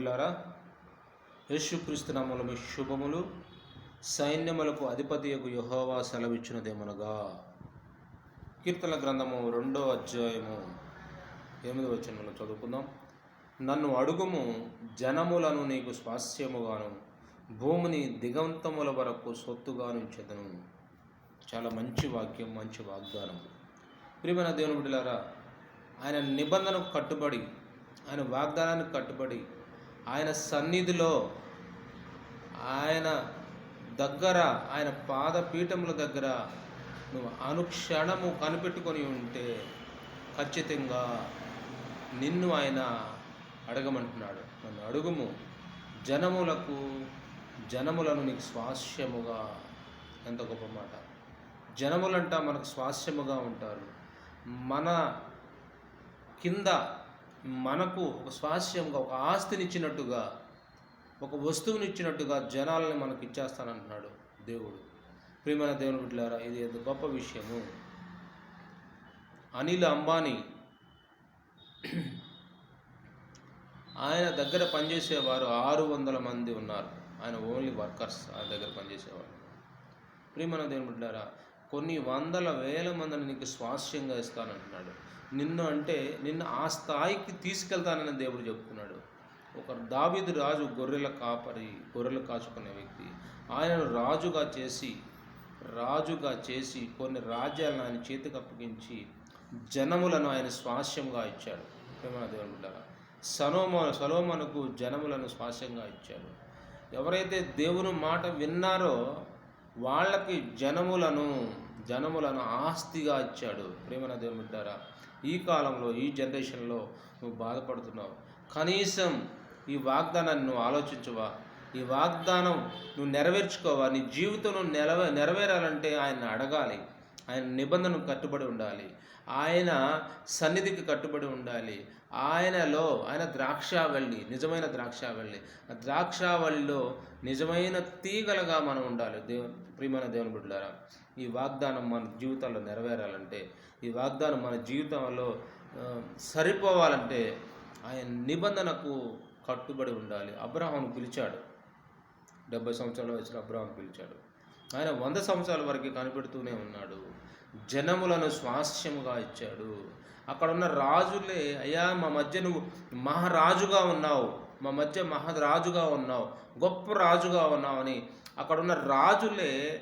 బిడ్డలారా యేసుక్రీస్తు నామములో మీ శుభములు. సైన్యములకు అధిపతియకు యహోవా సెలవిచ్చినదేమనగా. కీర్తన గ్రంథము రెండో అధ్యాయము ఎనిమిది వచనంలో చదువుకుందాం. నన్ను అడుగుము జనములను నీకు స్వాస్యముగాను భూమిని దిగంతముల వరకు సొత్తుగాను ఇచ్చేదను చాలా మంచి వాక్యం మంచి వాగ్దానం. ప్రియమైన దేవుని బిడ్డలారా ఆయన నిబంధనకు కట్టుబడి ఆయన వాగ్దానానికి కట్టుబడి ఆయన సన్నిధిలో ఆయన దగ్గర ఆయన పాదపీఠముల దగ్గర నువ్వు అనుక్షణము కనిపెట్టుకొని ఉంటే ఖచ్చితంగా నిన్ను ఆయన అడగమంటున్నాడు. నన్ను అడుగుము. జనములకు జనములను నీకు స్వాస్యముగా. ఎంత గొప్ప మాట. జనములంట మనకు స్వాస్యముగా ఉంటారు. మన కింద మనకు ఒక స్వాస్యంగా ఒక ఆస్తినిచ్చినట్టుగా ఒక వస్తువునిచ్చినట్టుగా జనాలని మనకి ఇచ్చేస్తానంటున్నాడు దేవుడు. ప్రియమైన దేవుని బిడ్డలారా ఇది ఎంత గొప్ప విషయము. అనిల్ అంబానీ ఆయన దగ్గర పనిచేసేవారు ఆరు వందల మంది ఉన్నారు. ఆయన ఓన్లీ వర్కర్స్ ఆయన దగ్గర పనిచేసేవారు ప్రియమైన దేవుని బిడ్డారా కొన్ని వందల వేల మందిని నీకు స్వాస్యంగా ఇస్తానంటున్నాడు. నిన్ను అంటే నిన్ను ఆ స్థాయికి తీసుకెళ్తానని దేవుడు చెప్తున్నాడు ఒక దావీదు రాజు గొర్రెల కాపరి గొర్రెలు కాచుకునే వ్యక్తి. ఆయనను రాజుగా చేసి రాజుగా చేసి కొన్ని రాజ్యాలను ఆయన చేతికి అప్పగించి జనములను ఆయన స్వాస్యంగా ఇచ్చాడు. ప్రేమ దేవుని బిడ్డారా జనములను స్వాస్యంగా ఇచ్చాడు. ఎవరైతే దేవుని మాట విన్నారో వాళ్ళకి జనములను జనములను ఆస్తిగా ఇచ్చాడు. ప్రేమన దేవుని బిడ్డారా ఈ కాలంలో ఈ జనరేషన్లో నువ్వు బాధపడుతున్నావు. కనీసం ఈ వాగ్దానాన్ని నువ్వు ఆలోచించవా? ఈ వాగ్దానం నువ్వు నెరవేర్చుకోవా? నీ జీవితం నువ్వు నెరవే నెరవేరాలంటే ఆయన అడగాలి. ఆయన నిబంధనకు కట్టుబడి ఉండాలి. ఆయన సన్నిధికి కట్టుబడి ఉండాలి. ఆయనలో ఆయన ద్రాక్షావల్లి నిజమైన ద్రాక్షావల్లి. ఆ ద్రాక్షావల్లిలో నిజమైన తీగలుగా మనం ఉండాలి. దేవు ప్రియమైన దేవుని బిడ్డలారా ఈ వాగ్దానం మన జీవితంలో నెరవేరాలంటే ఈ వాగ్దానం మన జీవితంలో సరిపోవాలంటే ఆయన నిబంధనకు కట్టుబడి ఉండాలి. అబ్రహాం పిలిచాడు. డెబ్బై సంవత్సరాల వచ్చిన అబ్రహాం పిలిచాడు. ఆయన వంద సంవత్సరాల వరకు కనిపెడుతూనే ఉన్నాడు. జనములను స్వాస్యముగా ఇచ్చాడు. అక్కడ ఉన్న రాజులే అయ్యా మా మధ్య నువ్వు మహారాజుగా ఉన్నావు. మా మధ్య మహారాజుగా ఉన్నావు. గొప్ప రాజుగా ఉన్నావు అని అక్కడ ఉన్న రాజులే